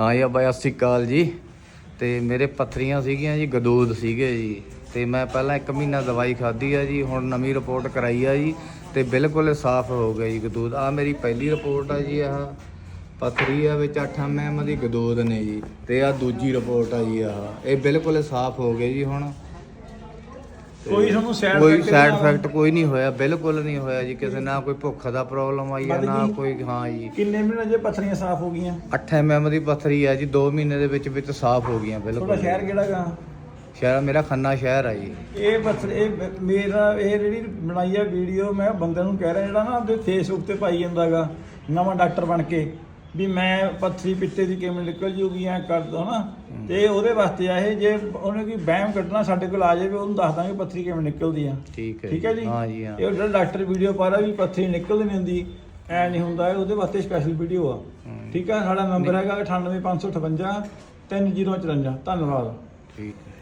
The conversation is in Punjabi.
ਹਾਂ ਜੀ ਬਾਈ, ਸਤਿ ਸ਼੍ਰੀ ਅਕਾਲ ਜੀ। ਤੇ ਮੇਰੇ ਪੱਥਰੀਆਂ ਸੀਗੀਆਂ ਜੀ, ਗਦੂਦ ਸੀਗੇ ਜੀ। ਤੇ ਮੈਂ ਪਹਿਲਾਂ 1 ਮਹੀਨਾ ਦਵਾਈ ਖਾਧੀ ਆ ਜੀ, ਹੁਣ ਨਵੀਂ ਰਿਪੋਰਟ ਕਰਾਈ ਆ ਜੀ। ਤੇ ਬਿਲਕੁਲ ਸਾਫ਼ ਹੋ ਗਿਆ ਜੀ ਗਦੂਦ। ਆ ਮੇਰੀ ਪਹਿਲੀ ਰਿਪੋਰਟ ਆ ਜੀ, ਆਹ ਪੱਥਰੀ ਆ ਵਿੱਚ 8 ਐਮ ਦੀ ਗਦੂਦ ਨੇ ਜੀ। ਤੇ ਆ ਦੂਜੀ ਰਿਪੋਰਟ ਆ ਜੀ, ਆਹ। ਇਹ ਬਿਲਕੁਲ ਸਾਫ਼ ਹੋ ਗਏ ਜੀ ਹੁਣ। ਕੋਈ ਤੁਹਾਨੂੰ side ਕੋਈ ਸਾਈਡ ਇਫੈਕਟ ਕੋਈ ਨਹੀਂ ਹੋਇਆ ਬਿਲਕੁਲ ਨਹੀਂ ਹੋਇਆ ਜੀ ਕਿਸੇ ਨਾ ਕੋਈ ਭੁੱਖ ਦਾ ਪ੍ਰੋਬਲਮ ਆਈ ਵੱਧ ਨਾ? ਕੋਈ ਹਾਂ ਜੀ। ਕਿੰਨੇ ਮਹੀਨੇ ਜੇ ਪੱਥਰੀਆਂ ਸਾਫ਼ ਹੋ ਗਈਆਂ? 8 ਐਮ ਦੀ ਪੱਥਰੀ ਆ ਜੀ 2 ਮਹੀਨੇ ਦੇ ਵਿੱਚ ਵਿੱਚ ਸਾਫ਼ ਹੋ ਗਈਆਂ ਤੁਹਾਡਾ ਬਿਲਕੁਲ ਸ਼ਹਿਰ ਕਿਹੜਾ ਗਾ? ਸ਼ਹਿਰ ਮੇਰਾ ਖੰਨਾ ਸ਼ਹਿਰ ਆ ਜੀ। ਇਹ ਪੱਥਰ ਇਹ ਮੇਰਾ ਇਹ ਜਿਹੜੀ ਬਣਾਈ ਆ ਵੀਡੀਓ ਮੈਂ ਬੰਦੇ ਨੂੰ ਕਹਿ ਰਿਹਾ ਜਿਹੜਾ ਨਾ ਆਪਦੇ ਫੇਸਬੁੱਕ ਤੇ ਪਾਈ ਜਾਂਦਾਗਾ ਨਵਾਂ ਡਾਕਟਰ ਬਣ ਕੇ ਵੀ ਮੈਂ ਪੱਥਰੀ ਪਿੱਤੇ ਦੀ ਕਿਵੇਂ ਨਿਕਲ ਜੂਗੀ ਐ ਕਰ ਦੋ ਨਾ ਤੇ ਉਹਦੇ ਵਾਸਤੇ ਆ ਇਹ ਜੇ ਉਹਨੇ ਕੋਈ ਵਹਿਮ ਕੱਢਣਾ ਸਾਡੇ ਕੋਲ ਆ ਜਾਵੇ ਉਹਨੂੰ ਦੱਸ ਦਾਂਗੇ ਪੱਥਰੀ ਕਿਵੇਂ ਨਿਕਲਦੀ ਆ। ਠੀਕ ਹੈ ਠੀਕ ਹੈ ਜੀ? ਹਾਂ ਜੀ ਹਾਂ। ਇਹ ਡਾਕਟਰ ਵੀਡੀਓ ਪਾ ਰਿਹਾ ਵੀ ਪੱਥਰੀ ਨਿਕਲਦੀ ਨਹੀਂ ਹੁੰਦੀ ਐ ਨਹੀਂ ਹੁੰਦਾ ਉਹਦੇ ਵਾਸਤੇ ਸਪੈਸ਼ਲ ਵੀਡੀਓ ਆ। ਠੀਕ ਆ ਸਾਡਾ ਨੰਬਰ ਹੈਗਾ 98558 3054 ਧੰਨਵਾਦ। ਠੀਕ ਹੈ।